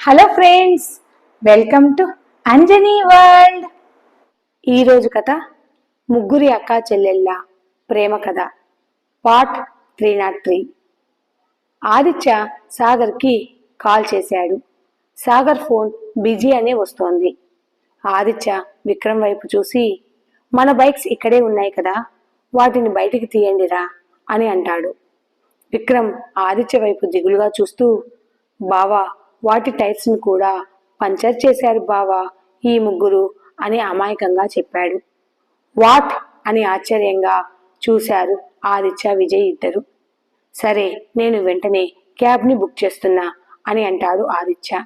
Hello friends welcome to Anjani world. ఈరోజు కథ ముగ్గురి అక్కా చెల్లెళ్ళ ప్రేమ కథ. Part three not three. Aditya సాగర్కి call చేశాడు. సాగర్ ఫోన్ బిజీ అనే వస్తోంది. ఆదిత్య విక్రమ్ వైపు చూసి మన బైక్స్ ఇక్కడే ఉన్నాయి కదా వాటిని బయటికి తీయండిరా అని అంటాడు. విక్రమ్ ఆదిత్య వైపు దిగులుగా చూస్తూ బావా వాటి టైర్స్ని కూడా పంచర్ చేశారు బావా ఈ ముగ్గురు అని అమాయకంగా చెప్పాడు. వాట్? అని ఆశ్చర్యంగా చూశారు ఆదిత్య విజయ్ ఇద్దరు. సరే నేను వెంటనే క్యాబ్ని బుక్ చేస్తున్నా అని అంటాడు ఆదిత్య.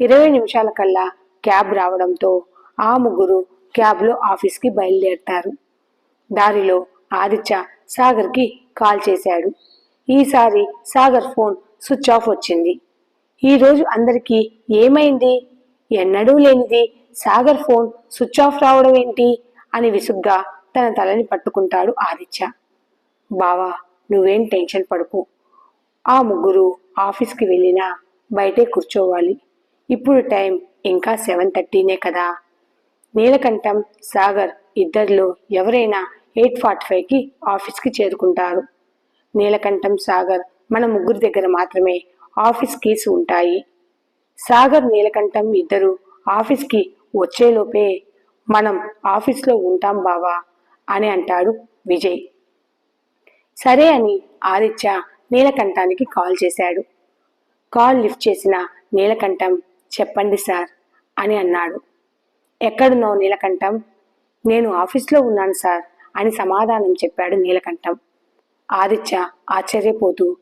ఇరవై నిమిషాల కల్లా క్యాబ్ రావడంతో ఆ ముగ్గురు క్యాబ్లో ఆఫీస్కి బయలుదేరతారు. దారిలో ఆదిత్య సాగర్కి కాల్ చేశాడు. ఈసారి సాగర్ ఫోన్ స్విచ్ ఆఫ్ వచ్చింది. ఈరోజు అందరికీ ఏమైంది? ఎన్నడూ లేనిది సాగర్ ఫోన్ స్విచ్ ఆఫ్ రావడం ఏంటి? అని విసుగ్గా తన తలని పట్టుకుంటాడు ఆదిత్య. బావా నువ్వేం టెన్షన్ పడుకు. ఆ ముగ్గురు ఆఫీస్కి వెళ్ళినా బయటే కూర్చోవాలి. ఇప్పుడు టైం ఇంకా సెవెన్ థర్టీనే కదా. నీలకంఠం సాగర్ ఇద్దరిలో ఎవరైనా ఎయిట్ ఫార్టీ ఫైవ్కి ఆఫీస్కి చేరుకుంటారు. నీలకంఠం సాగర్ మన ముగ్గురి దగ్గర మాత్రమే ఆఫీస్ కీస్ ఉంటాయి. సాగర్ నీలకంఠం ఇద్దరు ఆఫీస్కి వచ్చేలోపే మనం ఆఫీస్లో ఉంటాం బావా అని అంటాడు విజయ్. సరే అని ఆదిత్య నీలకంఠానికి కాల్ చేశాడు. కాల్ లిఫ్ట్ చేసిన నీలకంఠం చెప్పండి సార్ అని అన్నాడు. ఎక్కడున్నావు నీలకంఠం? నేను ఆఫీస్లో ఉన్నాను సార్ అని సమాధానం చెప్పాడు నీలకంఠం. ఆదిత్య ఆశ్చర్యపోతూ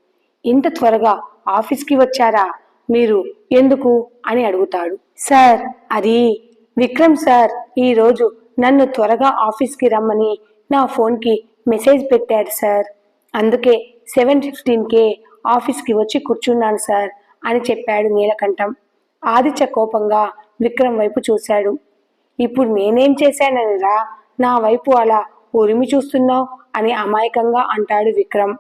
ఇంత త్వరగా ఆఫీస్కి వచ్చారా? మీరు ఎందుకు? అని అడుగుతాడు. సార్ అది విక్రమ్ సార్ ఈరోజు నన్ను త్వరగా ఆఫీస్కి రమ్మని నా ఫోన్కి మెసేజ్ పెట్టాడు సార్. అందుకే సెవెన్ ఫిఫ్టీన్కే ఆఫీస్కి వచ్చి కూర్చున్నాను సార్ అని చెప్పాడు నీలకంఠం. ఆదిత్య కోపంగా విక్రమ్ వైపు చూశాడు. ఇప్పుడు నేనేం చేశాననిరా? నా వైపు అలా ఉరిమి చూస్తున్నావు అని అమాయకంగా అంటాడు విక్రమ్.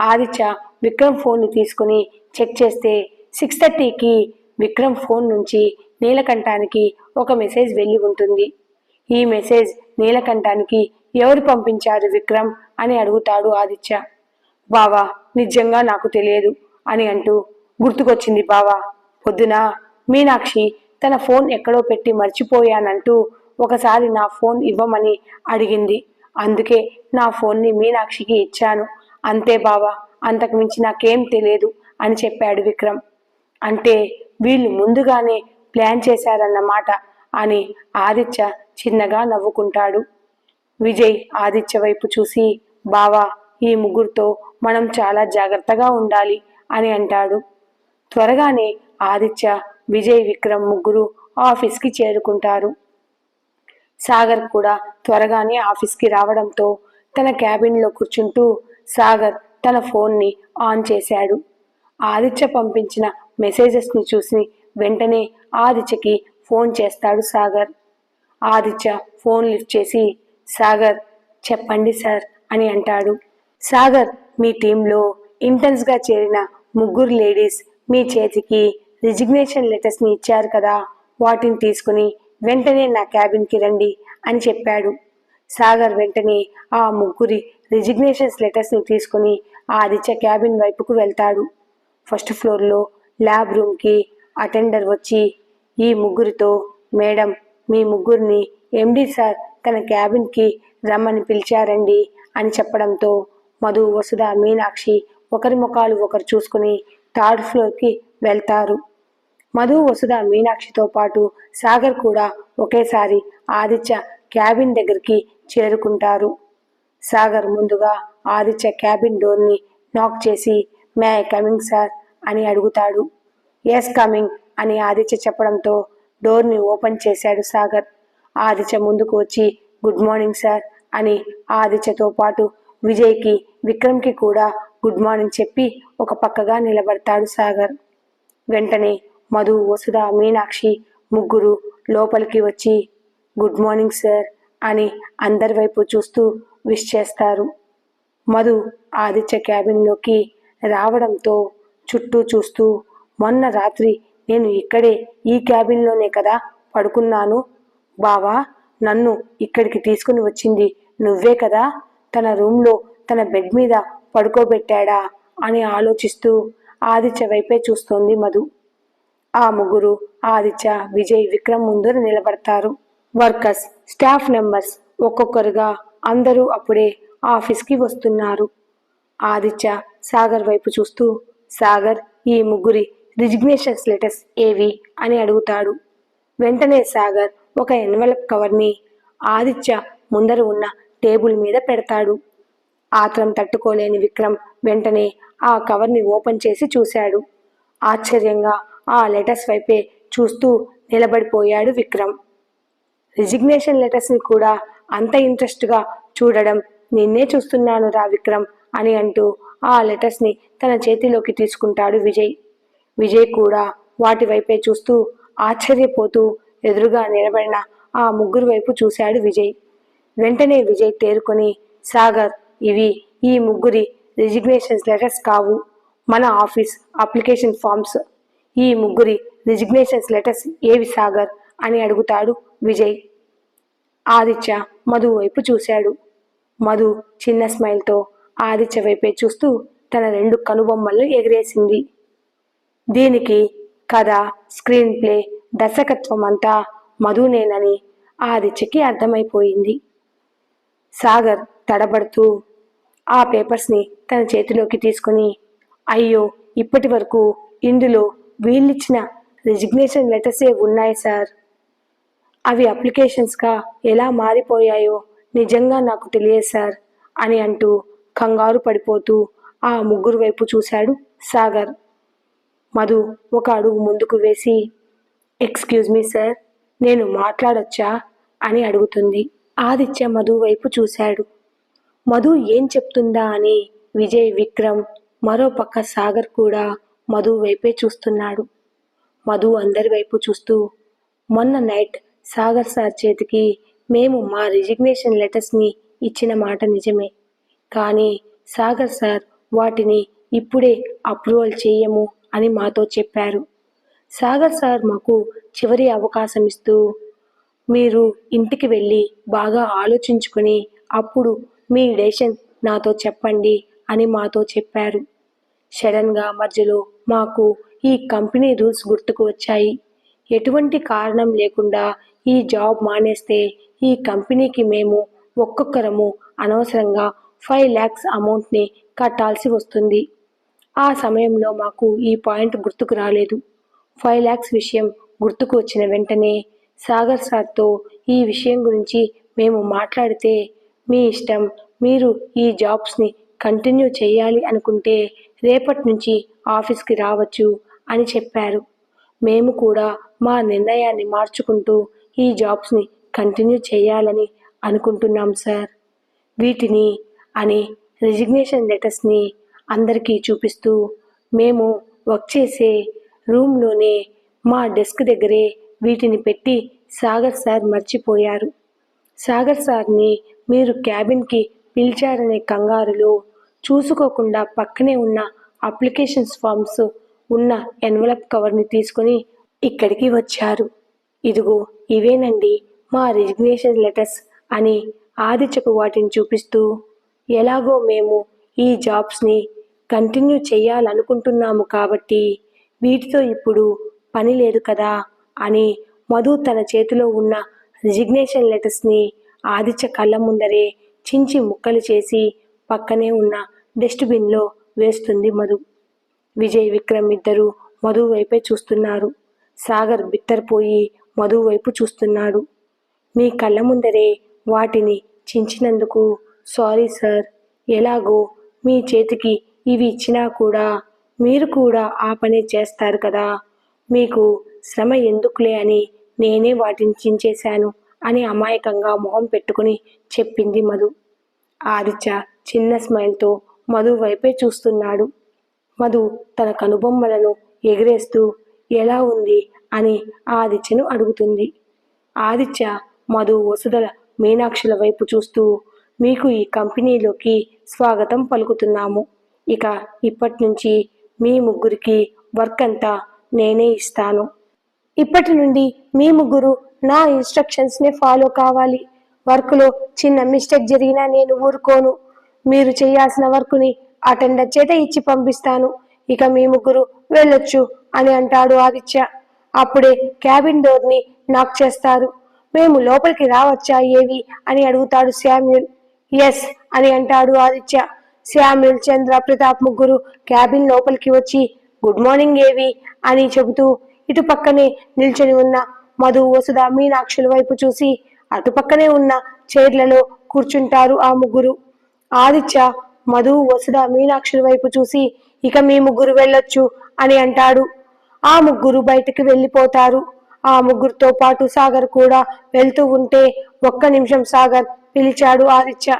ఆదిత్య విక్రమ్ ఫోన్ని తీసుకుని చెక్ చేస్తే సిక్స్ థర్టీకి విక్రమ్ ఫోన్ నుంచి నీలకంఠానికి ఒక మెసేజ్ వెళ్ళి ఉంటుంది. ఈ మెసేజ్ నీలకంఠానికి ఎవరు పంపించారు విక్రమ్ అని అడుగుతాడు ఆదిత్య. బావా నిజంగా నాకు తెలియదు అని అంటూ గుర్తుకొచ్చింది బావా. పొద్దున? మీనాక్షి తన ఫోన్ ఎక్కడో పెట్టి మర్చిపోయానంటూ ఒకసారి నా ఫోన్ ఇవ్వమని అడిగింది. అందుకే నా ఫోన్ని మీనాక్షికి ఇచ్చాను. అంతే బావా అంతకుమించి నాకేం తెలియదు అని చెప్పాడు విక్రమ్. అంటే వీళ్ళు ముందుగానే ప్లాన్ చేశారన్నమాట అని ఆదిత్య చిన్నగా నవ్వుకుంటాడు. విజయ్ ఆదిత్య వైపు చూసి బావా ఈ ముగ్గురితో మనం చాలా జాగ్రత్తగా ఉండాలి అని అంటాడు. త్వరగానే ఆదిత్య విజయ్ విక్రమ్ ముగ్గురు ఆఫీస్కి చేరుకుంటారు. సాగర్ కూడా త్వరగానే ఆఫీస్కి రావడంతో తన క్యాబిన్లో కూర్చుంటూ సాగర్ తన ఫోన్ని ఆన్ చేశాడు. ఆదిత్య పంపించిన మెసేజెస్ని చూసి వెంటనే ఆదిత్యకి ఫోన్ చేస్తాడు సాగర్. ఆదిత్య ఫోన్ లిఫ్ట్ చేసి సాగర్ చెప్పండి సార్ అని అంటాడు. సాగర్ మీ టీంలో ఇంటర్న్స్గా చేరిన ముగ్గురు లేడీస్ మీ చేతికి రిజిగ్నేషన్ లెటర్స్ని ఇచ్చారు కదా వాటిని తీసుకుని వెంటనే నా క్యాబిన్కి రండి అని చెప్పాడు. సాగర్ వెంటనే ఆ ముగ్గురి రిజిగ్నేషన్స్ లెటర్స్ని తీసుకుని ఆదిత్య క్యాబిన్ వైపుకు వెళ్తాడు. ఫస్ట్ ఫ్లోర్లో ల్యాబ్ రూమ్కి అటెండర్ వచ్చి ఈ ముగ్గురితో మేడం మీ ముగ్గురిని ఎండి సార్ తన క్యాబిన్కి రమ్మని పిలిచారండి అని చెప్పడంతో మధు వసుధ మీనాక్షి ఒకరి ముఖాలు ఒకరు చూసుకుని థర్డ్ ఫ్లోర్కి వెళ్తారు. మధు వసుధ మీనాక్షితో పాటు సాగర్ కూడా ఒకేసారి ఆదిత్య క్యాబిన్ దగ్గరికి చేరుకుంటారు. సాగర్ ముందుగా ఆదిత్య క్యాబిన్ డోర్ని నాక్ చేసి మే కమింగ్ సార్? అని అడుగుతాడు. ఎస్ కమింగ్ అని ఆదిత్య చెప్పడంతో డోర్ని ఓపెన్ చేశాడు సాగర్. ఆదిత్య ముందుకు వచ్చి గుడ్ మార్నింగ్ సార్ అని ఆదిత్యతో పాటు విజయ్కి విక్రమ్కి కూడా గుడ్ మార్నింగ్ చెప్పి ఒక పక్కగా నిలబడతాడు సాగర్. వెంటనే మధు వసుధ మీనాక్షి ముగ్గురు లోపలికి వచ్చి గుడ్ మార్నింగ్ సార్ అని అందరి వైపు చూస్తూ విష్ చేస్తారు. మధు ఆదిత్య క్యాబిన్లోకి రావడంతో చుట్టూ చూస్తూ మొన్న రాత్రి నేను ఇక్కడే ఈ క్యాబిన్లోనే కదా పడుకున్నాను. బావా నన్ను ఇక్కడికి తీసుకుని వచ్చింది నువ్వే కదా? తన రూమ్లో తన బెడ్ మీద పడుకోబెట్టాడా? అని ఆలోచిస్తూ ఆదిత్య వైపే చూస్తోంది మధు. ఆ ముగ్గురు ఆదిత్య విజయ్ విక్రమ్ ముందర నిలబడతారు. వర్కర్స్ స్టాఫ్ మెంబర్స్ ఒక్కొక్కరుగా అందరూ అప్పుడే ఆఫీస్కి వస్తున్నారు. ఆదిత్య సాగర్ వైపు చూస్తూ సాగర్ ఈ ముగ్గురి రిజిగ్నేషన్స్ లెటర్స్ ఏవి? అని అడుగుతాడు. వెంటనే సాగర్ ఒక ఎన్వలప్ కవర్ని ఆదిత్య ముందర ఉన్న టేబుల్ మీద పెడతాడు. ఆత్రం తట్టుకోలేని విక్రమ్ వెంటనే ఆ కవర్ని ఓపెన్ చేసి చూశాడు. ఆశ్చర్యంగా ఆ లెటర్స్ వైపే చూస్తూ నిలబడిపోయాడు విక్రమ్. రిజిగ్నేషన్ లెటర్స్ని కూడా అంత ఇంట్రెస్ట్గా చూడడం నిన్నే చూస్తున్నాను రా విక్రమ్ అని అంటూ ఆ లెటర్స్ని తన చేతిలోకి తీసుకుంటాడు విజయ్. విజయ్ కూడా వాటి వైపే చూస్తూ ఆశ్చర్యపోతూ ఎదురుగా నిలబడిన ఆ ముగ్గురు వైపు చూశాడు విజయ్. వెంటనే విజయ్ తేరుకొని సాగర్ ఇవి ఈ ముగ్గురి రిజిగ్నేషన్ లెటర్స్ కావు. మన ఆఫీస్ అప్లికేషన్ ఫామ్స్. ఈ ముగ్గురి రిజిగ్నేషన్స్ లెటర్స్ ఏవి సాగర్? అని అడుగుతాడు విజయ్. ఆదిత్య మధు వైపు చూశాడు. మధు చిన్న స్మైల్తో ఆదిత్య వైపే చూస్తూ తన రెండు కనుబొమ్మలను ఎగిరేసింది. దీనికి కథ స్క్రీన్ ప్లే దర్శకత్వం అంతా మధునేనని ఆదిత్యకి అర్థమైపోయింది. సాగర్ తడబడుతూ ఆ పేపర్స్ని తన చేతిలోకి తీసుకుని అయ్యో ఇప్పటి వరకు ఇందులో వీళ్ళిచ్చిన రిజిగ్నేషన్ లెటర్సే ఉన్నాయి సార్. అవి అప్లికేషన్స్గా ఎలా మారిపోయాయో నిజంగా నాకు తెలియదు సార్ అని అంటూ కంగారు పడిపోతూ ఆ ముగ్గురు వైపు చూశాడు సాగర్. మధు ఒక అడుగు ముందుకు వేసి ఎక్స్క్యూజ్ మీ సార్ నేను మాట్లాడొచ్చా? అని అడుగుతుంది. ఆదిత్య మధు వైపు చూశాడు. మధు ఏం చెప్తుందా అని విజయ్ విక్రమ్ మరో పక్క సాగర్ కూడా మధు వైపే చూస్తున్నాడు. మధు అందరి వైపు చూస్తూ మొన్న నైట్ సాగర్ సార్ చేతికి మేము మా రిజిగ్నేషన్ లెటర్స్ని ఇచ్చిన మాట నిజమే. కానీ సాగర్ సార్ వాటిని ఇప్పుడే అప్రూవల్ చేయము అని మాతో చెప్పారు. సాగర్ సార్ మాకు చివరి అవకాశం ఇస్తూ మీరు ఇంటికి వెళ్ళి బాగా ఆలోచించుకొని అప్పుడు మీ డెసిషన్ నాతో చెప్పండి అని మాతో చెప్పారు. సడన్గా మధ్యలో మాకు ఈ కంపెనీ రూల్స్ గుర్తుకు వచ్చాయి. ఎటువంటి కారణం లేకుండా ఈ జాబ్ మానేస్తే ఈ కంపెనీకి మేము ఒక్కొక్కరము అనవసరంగా ఫైవ్ ల్యాక్స్ అమౌంట్ని కట్టాల్సి వస్తుంది. ఆ సమయంలో మాకు ఈ పాయింట్ గుర్తుకు రాలేదు. ఫైవ్ ల్యాక్స్ విషయం గుర్తుకు వచ్చిన వెంటనే సాగర్ సార్తో ఈ విషయం గురించి మేము మాట్లాడితే మీ ఇష్టం మీరు ఈ జాబ్స్ని కంటిన్యూ చేయాలి అనుకుంటే రేపటి నుంచి ఆఫీస్కి రావచ్చు అని చెప్పారు. మేము కూడా మా నిర్ణయాన్ని మార్చుకుంటూ ఈ జాబ్స్ని కంటిన్యూ చేయాలని అనుకుంటున్నాం సార్. వీటిని అని రిజిగ్నేషన్ లెటర్స్ని అందరికీ చూపిస్తూ మేము వర్క్ చేసే రూమ్లోనే మా డెస్క్ దగ్గరే వీటిని పెట్టి సాగర్ సార్ మర్చిపోయారు. సాగర్ సార్ని మీరు క్యాబిన్కి పిలిచారనే కంగారులో చూసుకోకుండా పక్కనే ఉన్న అప్లికేషన్స్ ఫామ్స్ ఉన్న ఎన్వలప్ కవర్ని తీసుకొని ఇక్కడికి వచ్చారు. ఇదిగో ఇవేనండి మా రిజిగ్నేషన్ లెటర్స్ అని ఆదిత్యకు వాటిని చూపిస్తూ ఎలాగో మేము ఈ జాబ్స్ని కంటిన్యూ చేయాలనుకుంటున్నాము కాబట్టి వీటితో ఇప్పుడు పని లేదు కదా అని మధు తన చేతిలో ఉన్న రిజిగ్నేషన్ లెటర్స్ని ఆదిత్య కళ్ళ ముందరే చించి ముక్కలు చేసి పక్కనే ఉన్న డస్ట్బిన్లో వేస్తుంది మధు. విజయ్ విక్రమ్ ఇద్దరు మధు వైపే చూస్తున్నారు. సాగర్ బిత్తరపోయి మధు వైపు చూస్తున్నాడు. మీ కళ్ళ ముందరే వాటిని చించినందుకు సారీ సార్. ఎలాగో మీ చేతికి ఇవి ఇచ్చినా కూడా మీరు కూడా ఆ పని చేస్తారు కదా. మీకు శ్రమ ఎందుకులే అని నేనే వాటిని చించేశాను అని అమాయకంగా మొహం పెట్టుకుని చెప్పింది మధు. ఆదిత్య చిన్న స్మైల్తో మధు వైపే చూస్తున్నాడు. మధు తన కనుబొమ్మలను ఎగిరేస్తూ ఎలా ఉంది అని ఆదిత్యను అడుగుతుంది. ఆదిత్య మధు వసుధల మీనాక్షుల వైపు చూస్తూ మీకు ఈ కంపెనీలోకి స్వాగతం పలుకుతున్నాము. ఇక ఇప్పటి నుంచి మీ ముగ్గురికి వర్క్ అంతా నేనే ఇస్తాను. ఇప్పటి నుండి మీ ముగ్గురు నా ఇన్స్ట్రక్షన్స్నే ఫాలో కావాలి. వర్క్లో చిన్న మిస్టేక్ జరిగినా నేను ఊరుకోను. మీరు చేయాల్సిన వర్క్ని అటెండర్ చేత ఇచ్చి పంపిస్తాను. ఇక మీ ముగ్గురు వెళ్ళొచ్చు అని అంటాడు ఆదిత్య. అప్పుడే క్యాబిన్ డోర్ని నాక్ చేస్తారు. మేము లోపలికి రావచ్చా ఏవి? అని అడుగుతాడు శామ్యుల్. ఎస్ అని అంటాడు ఆదిత్య. శామ్యుల్ చంద్ర ప్రతాప్ ముగ్గురు క్యాబిన్ లోపలికి వచ్చి గుడ్ మార్నింగ్ ఏవి? అని చెబుతూ ఇటు పక్కనే నిల్చొని ఉన్న మధు వసుధ మీనాక్షుల వైపు చూసి అటు పక్కనే ఉన్న చైర్లలో కూర్చుంటారు ఆ ముగ్గురు. ఆదిత్య మధు వసుధ మీనాక్షుల వైపు చూసి ఇక మీ ముగ్గురు వెళ్ళొచ్చు అని అంటాడు. ఆ ముగ్గురు బయటికి వెళ్ళిపోతారు. ఆ ముగ్గురితో పాటు సాగర్ కూడా వెళ్తూ ఉంటే ఒక్క నిమిషం సాగర్ పిలిచాడు ఆదిత్య.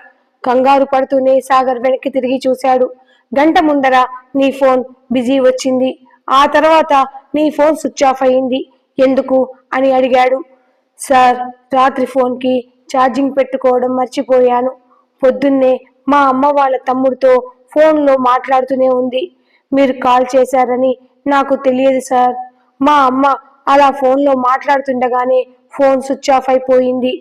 కంగారు పడుతూనే సాగర్ వెనక్కి తిరిగి చూశాడు. గంట ముందర నీ ఫోన్ బిజీ వచ్చింది. ఆ తర్వాత నీ ఫోన్ స్విచ్ ఆఫ్ అయింది. ఎందుకు అని అడిగాడు. సార్ రాత్రి ఫోన్కి ఛార్జింగ్ పెట్టుకోవడం మర్చిపోయాను. పొద్దున్నే మా అమ్మ వాళ్ళ తమ్ముడితో ఫోన్లో మాట్లాడుతూనే ఉంది. మీరు కాల్ చేశారని నాకు తెలియదు సార్. మా అమ్మ అలా ఫోన్లో మాట్లాడుతుండగానే ఫోన్ స్విచ్ ఆఫ్ అయిపోయింది.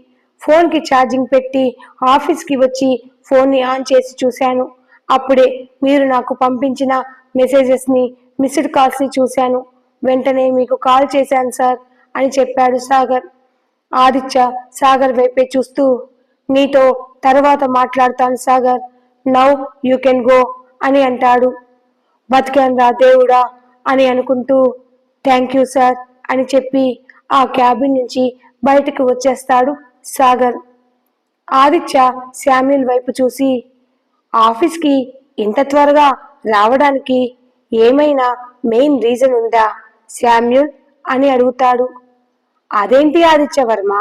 ఫోన్కి ఛార్జింగ్ పెట్టి ఆఫీస్కి వచ్చి ఫోన్ని ఆన్ చేసి చూశాను. అప్పుడే మీరు నాకు పంపించిన మెసేజెస్ని మిస్డ్ కాల్స్ని చూశాను. వెంటనే మీకు కాల్ చేశాను సార్ అని చెప్పాడు సాగర్. ఆదిత్య సాగర్ వైపే చూస్తూ నీతో తర్వాత మాట్లాడతాను Sagar. Now you can go అని అంటాడు. బతికాను రా దేవుడా అని అనుకుంటూ థ్యాంక్ యూ సార్ అని చెప్పి ఆ క్యాబిన్ నుంచి బయటకు వచ్చేస్తాడు సాగర్. ఆదిత్య శామ్యుల్ వైపు చూసి ఆఫీస్కి ఇంత త్వరగా రావడానికి ఏమైనా మెయిన్ రీజన్ ఉందా శామ్యుల్? అని అడుగుతాడు. అదేంటి ఆదిత్య వర్మ?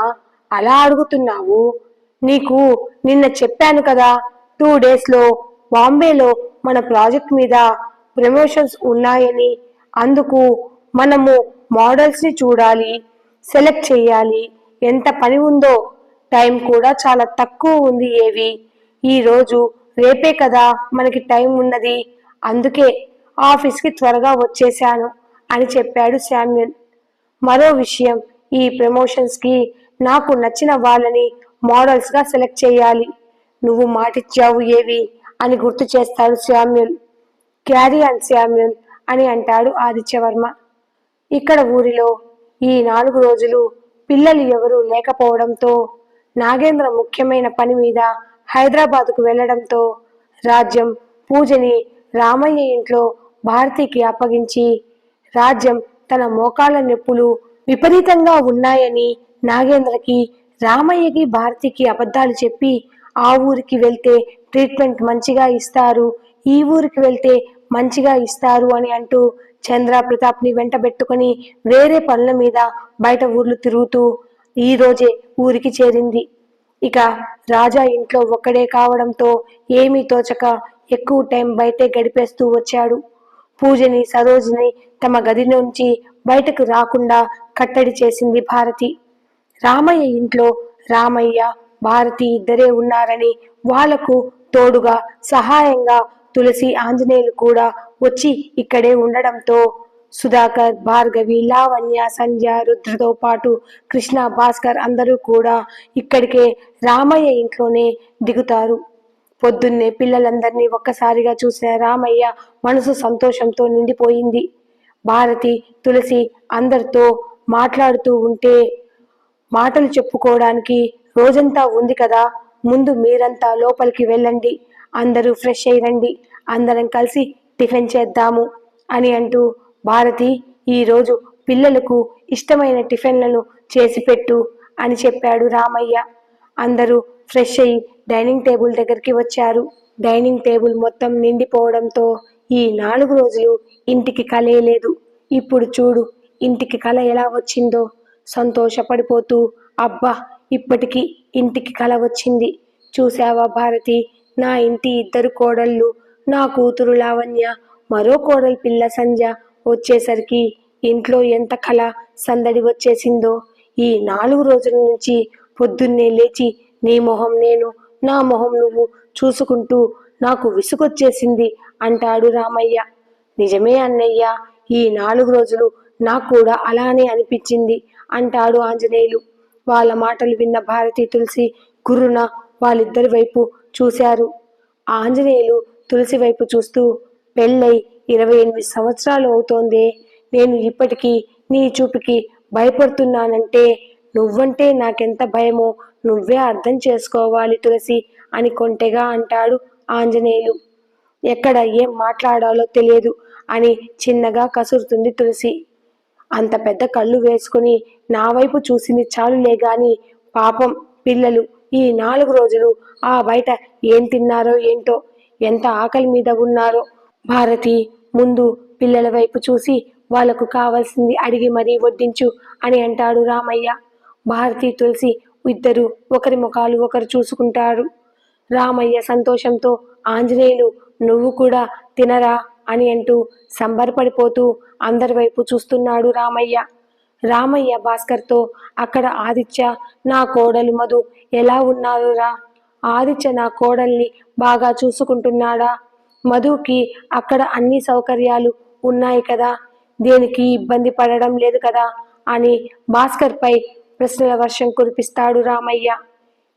అలా అడుగుతున్నావు? నీకు నిన్న చెప్పాను కదా టూ డేస్లో బాంబేలో మన ప్రాజెక్ట్ మీద ప్రమోషన్స్ ఉన్నాయని అందుకు మనము మోడల్స్ని చూడాలి సెలెక్ట్ చేయాలి. ఎంత పని ఉందో టైం కూడా చాలా తక్కువ ఉంది ఏవి. ఈ రోజు రేపే కదా మనకి టైం ఉన్నది. అందుకే ఆఫీస్కి త్వరగా వచ్చేసాను అని చెప్పాడు శామ్యుల్. మరో విషయం ఈ ప్రమోషన్స్కి నాకు నచ్చిన వాళ్ళని మోడల్స్గా సెలెక్ట్ చేయాలి. నువ్వు మాటిచ్చావు ఏవి అని గుర్తు చేస్తాడు శామ్యుల్. క్యారీ అండ్ శామ్యుల్ అని అంటాడు ఆదిత్యవర్మ. ఇక్కడ ఊరిలో ఈ నాలుగు రోజులు పిల్లలు ఎవరూ లేకపోవడంతో నాగేంద్ర ముఖ్యమైన పని మీద హైదరాబాదుకు వెళ్ళడంతో రాజ్యం పూజని రామయ్య ఇంట్లో భారతికి అప్పగించి రాజ్యం తన మోకాళ్ళ నొప్పులు విపరీతంగా ఉన్నాయని నాగేంద్రకి రామయ్యకి భారతికి అబద్ధాలు చెప్పి ఆ ఊరికి వెళ్తే ట్రీట్మెంట్ మంచిగా ఇస్తారు ఈ ఊరికి వెళ్తే మంచిగా ఇస్తారు అని అంటూ చంద్ర ప్రతాప్ని వెంటబెట్టుకుని వేరే పనుల మీద బయట ఊర్లు తిరుగుతూ ఈ రోజే ఊరికి చేరింది. ఇక రాజా ఇంట్లో ఒక్కడే కావడంతో ఏమీ తోచక ఎక్కువ టైం బయటే గడిపేస్తూ వచ్చాడు. పూజని సరోజిని తమ గది నుంచి బయటకు రాకుండా కట్టడి చేసింది భారతి. రామయ్య ఇంట్లో రామయ్య భారతి ఇద్దరే ఉన్నారని వాళ్ళకు తోడుగా సహాయంగా తులసి ఆంజనేయులు కూడా వచ్చి ఇక్కడే ఉండడంతో సుధాకర్ భార్గవి లావణ్య సంధ్య రుద్రతో పాటు కృష్ణ భాస్కర్ అందరూ కూడా ఇక్కడికే రామయ్య ఇంట్లోనే దిగుతారు. పొద్దున్నే పిల్లలందరినీ ఒక్కసారిగా చూసిన రామయ్య మనసు సంతోషంతో నిండిపోయింది. భారతి తులసి అందరితో మాట్లాడుతూ ఉంటే మాటలు చెప్పుకోవడానికి రోజంతా ఉంది కదా ముందు మీరంతా లోపలికి వెళ్ళండి అందరూ ఫ్రెష్ అయి రండి. అందరం కలిసి టిఫిన్ చేద్దాము అని అంటూ భారతి ఈరోజు పిల్లలకు ఇష్టమైన టిఫిన్లను చేసి పెట్టు అని చెప్పాడు రామయ్య. అందరూ ఫ్రెష్ అయ్యి డైనింగ్ టేబుల్ దగ్గరికి వచ్చారు. డైనింగ్ టేబుల్ మొత్తం నిండిపోవడంతో ఈ నాలుగు రోజులు ఇంటికి కలే లేదు. ఇప్పుడు చూడు ఇంటికి కల ఎలా వచ్చిందో. సంతోషపడిపోతూ అబ్బా ఇప్పటికి ఇంటికి కల వచ్చింది. చూసావా భారతి? నా ఇంటి ఇద్దరు కోడళ్ళు నా కూతురు లావణ్య మరో కోడలి పిల్ల సంధ్య వచ్చేసరికి ఇంట్లో ఎంత కళ సందడి వచ్చేసిందో. ఈ నాలుగు రోజుల నుంచి పొద్దున్నే లేచి నీ మొహం నేను నా మొహం నువ్వు చూసుకుంటూ నాకు విసుగొచ్చేసింది అంటాడు రామయ్య. నిజమే అన్నయ్య ఈ నాలుగు రోజులు నాకు కూడా అలానే అనిపించింది అంటాడు ఆంజనేయులు. వాళ్ళ మాటలు విన్న భారతి తులసి గురున వాళ్ళిద్దరి వైపు చూశారు. ఆంజనేయులు తులసి వైపు చూస్తూ పెళ్ళై ఇరవై ఎనిమిది సంవత్సరాలు అవుతోందే. నేను ఇప్పటికీ నీ చూపుకి భయపడుతున్నానంటే నువ్వంటే నాకెంత భయమో నువ్వే అర్థం చేసుకోవాలి తులసి అని కొంటెగా అంటాడు ఆంజనేయులు. ఎక్కడ ఏం మాట్లాడాలో తెలియదు అని చిన్నగా కసురుతుంది తులసి. అంత పెద్ద కళ్ళు వేసుకుని నా వైపు చూసింది చాలులే గాని పాపం పిల్లలు ఈ నాలుగు రోజులు ఆ బయట ఏం తిన్నారో ఏంటో ఎంత ఆకలి మీద ఉన్నారో. భారతి ముందు పిల్లల వైపు చూసి వాళ్ళకు కావాల్సింది అడిగి మరీ వడ్డించు అని అంటాడు రామయ్య. భారతి తులసి ఇద్దరు ఒకరి ముఖాలు ఒకరు చూసుకుంటారు. రామయ్య సంతోషంతో ఆంజనేయులు నువ్వు కూడా తినరా అని అంటూ సంబరపడిపోతూ అందరి వైపు చూస్తున్నాడు రామయ్య. రామయ్య భాస్కర్తో అక్కడ ఆదిత్య నా కోడలు మధు ఎలా ఉన్నారురా? ఆదిత్య నా కోడల్ని బాగా చూసుకుంటున్నాడా? మధుకి అక్కడ అన్ని సౌకర్యాలు ఉన్నాయి కదా. దేనికి ఇబ్బంది పడడం లేదు కదా అని భాస్కర్పై ప్రశ్నల వర్షం కురిపిస్తాడు రామయ్య.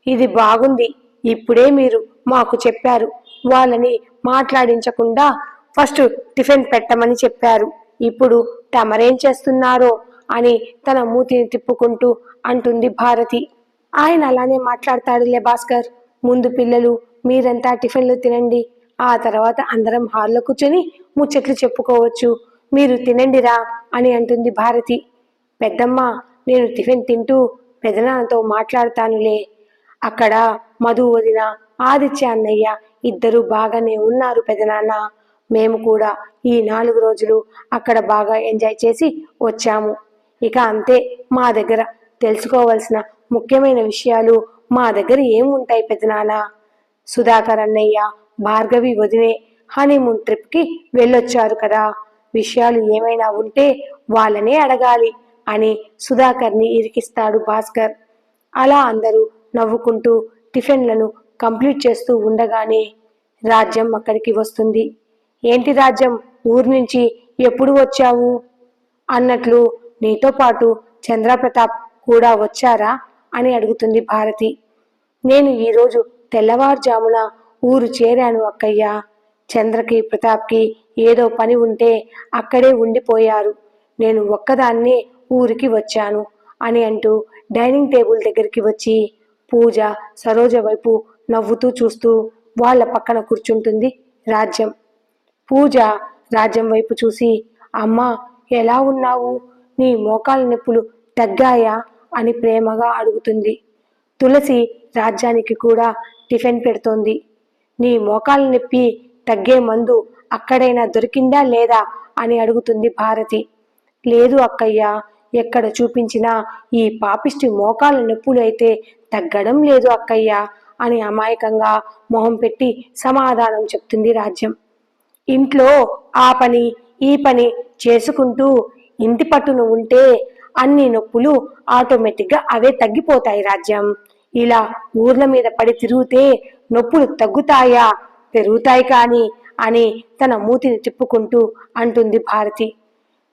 ఇది బాగుంది. ఇప్పుడే మీరు మాకు చెప్పారు. వాళ్ళని మాట్లాడించకుండా ఫస్ట్ టిఫిన్ పెట్టమని చెప్పారు. ఇప్పుడు తమరేం చేస్తున్నారో అని తన మూతిని తిప్పుకుంటూ అంటుంది భారతి. ఆయన అలానే మాట్లాడతాడులే భాస్కర్. ముందు పిల్లలు మీరంతా టిఫిన్లు తినండి. ఆ తర్వాత అందరం హాల్లో కూర్చొని ముచ్చట్లు చెప్పుకోవచ్చు. మీరు తినండిరా అని అంటుంది భారతి. పెద్దమ్మ నేను టిఫిన్ తింటూ పెదనాన్నతో మాట్లాడతానులే. అక్కడ మధు వదిన ఆదిత్య అన్నయ్య ఇద్దరు బాగానే ఉన్నారు పెదనాన్న. మేము కూడా ఈ నాలుగు రోజులు అక్కడ బాగా ఎంజాయ్ చేసి వచ్చాము. ఇక అంతే మా దగ్గర తెలుసుకోవలసిన ముఖ్యమైన విషయాలు మా దగ్గర ఏముంటాయి పెదనాన్న? సుధాకర్ అన్నయ్య భార్గవి వదినే హనీమూన్ ట్రిప్కి వెళ్ళొచ్చారు కదా. విషయాలు ఏమైనా ఉంటే వాళ్ళనే అడగాలి అని సుధాకర్ని ఇరికిస్తాడు భాస్కర్. అలా అందరూ నవ్వుకుంటూ టిఫిన్లను కంప్లీట్ చేస్తూ ఉండగానే రాజ్యం అక్కడికి వస్తుంది. ఏంటి రాజ్యం? ఊరు నుంచి ఎప్పుడు వచ్చావు? అన్నట్లు నీతో పాటు చంద్రప్రతాప్ కూడా వచ్చారా? అని అడుగుతుంది భారతి. నేను ఈరోజు తెల్లవారుజామున ఊరు చేరాను అక్కయ్య. చంద్రకి ప్రతాప్కి ఏదో పని ఉంటే అక్కడే ఉండిపోయారు. నేను ఒక్కదాన్నే ఊరికి వచ్చాను అని అంటూ డైనింగ్ టేబుల్ దగ్గరికి వచ్చి పూజ సరోజ వైపు నవ్వుతూ చూస్తూ వాళ్ళ పక్కన కూర్చుంటుంది రాజ్యం. పూజ రాజ్యం వైపు చూసి అమ్మా ఎలా ఉన్నావు? నీ మోకాల నొప్పులు తగ్గాయా? అని ప్రేమగా అడుగుతుంది. తులసి రాజ్యానికి కూడా టిఫిన్ పెడుతోంది. నీ మోకాలు నొప్పి తగ్గే మందు అక్కడైనా దొరికిందా లేదా అని అడుగుతుంది భారతి. లేదు అక్కయ్య ఎక్కడ చూపించినా ఈ పాపిష్టి మోకాల నొప్పులు అయితే తగ్గడం లేదు అక్కయ్య అని అమాయకంగా మొహం పెట్టి సమాధానం చెప్తుంది రాజ్యం. ఇంట్లో ఆ పని ఈ పని చేసుకుంటూ ఇంటి పట్టున ఉంటే అన్ని నొప్పులు ఆటోమేటిక్గా అవే తగ్గిపోతాయి రాజ్యం. ఇలా ఊర్ల మీద పడి తిరిగితే నొప్పులు తగ్గుతాయా? పెరుగుతాయి కానీ అని తన మూతిని తిప్పుకుంటూ అంటుంది భారతి.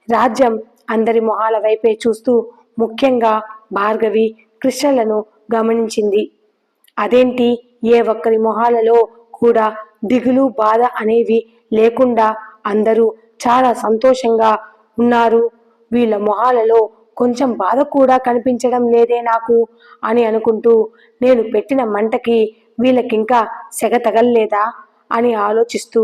రాజ్యం అందరి మొహాల వైపే చూస్తూ ముఖ్యంగా భార్గవి కృష్ణలను గమనించింది. అదేంటి? ఏ ఒక్కరి మొహాలలో కూడా దిగులు బాధ అనేవి లేకుండా అందరూ చాలా సంతోషంగా ఉన్నారు. వీళ్ళ మొహాలలో కొంచెం బాధ కూడా కనిపించడం లేదే నాకు అని అనుకుంటూ నేను పెట్టిన మంటకి వీళ్ళకింకా సెగ తగల్లేదా అని ఆలోచిస్తూ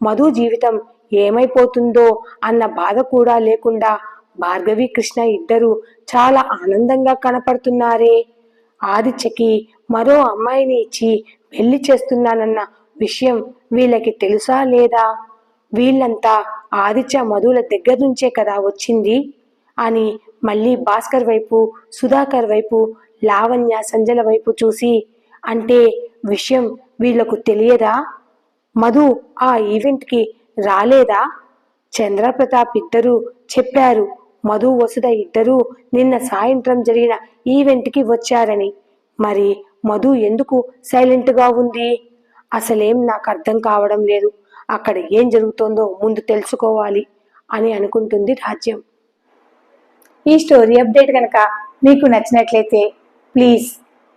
మధు జీవితం ఏమైపోతుందో అన్న బాధ కూడా లేకుండా భార్గవి కృష్ణ ఇద్దరు చాలా ఆనందంగా కనపడుతున్నారే. ఆదిత్యకి మరో అమ్మాయిని ఇచ్చి పెళ్ళి చేస్తున్నానన్న విషయం వీళ్ళకి తెలుసా లేదా? వీళ్ళంతా ఆదిత్య మధుల దగ్గర నుంచే కదా వచ్చింది అని మళ్ళీ భాస్కర్ వైపు సుధాకర్ వైపు లావణ్య సంజల వైపు చూసి అంటే విషయం వీళ్ళకు తెలియదా? మధు ఆ ఈవెంట్కి రాలేదా? చంద్రప్రతాప్ ఇద్దరు చెప్పారు మధు వసుధ ఇద్దరూ నిన్న సాయంత్రం జరిగిన ఈవెంట్కి వచ్చారని. మరి మధు ఎందుకు సైలెంట్గా ఉంది? అసలేం నాకు అర్థం కావడం లేదు. అక్కడ ఏం జరుగుతోందో ముందు తెలుసుకోవాలి అని అనుకుంటుంది రాజ్యం. ఈ స్టోరీ అప్డేట్ కనుక మీకు నచ్చినట్లయితే please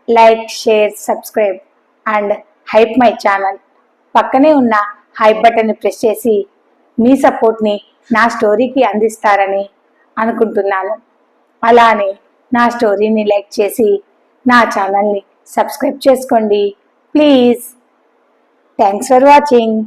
like share subscribe and hype my channel పక్కనే ఉన్న హైప్ బటన్ని ప్రెస్ చేసి మీ సపోర్ట్ని నా స్టోరీకి అందిస్తారని అనుకుంటున్నాను. అలానే నా స్టోరీని లైక్ చేసి నా ఛానల్ని సబ్స్క్రైబ్ చేసుకోండి. Please thanks for watching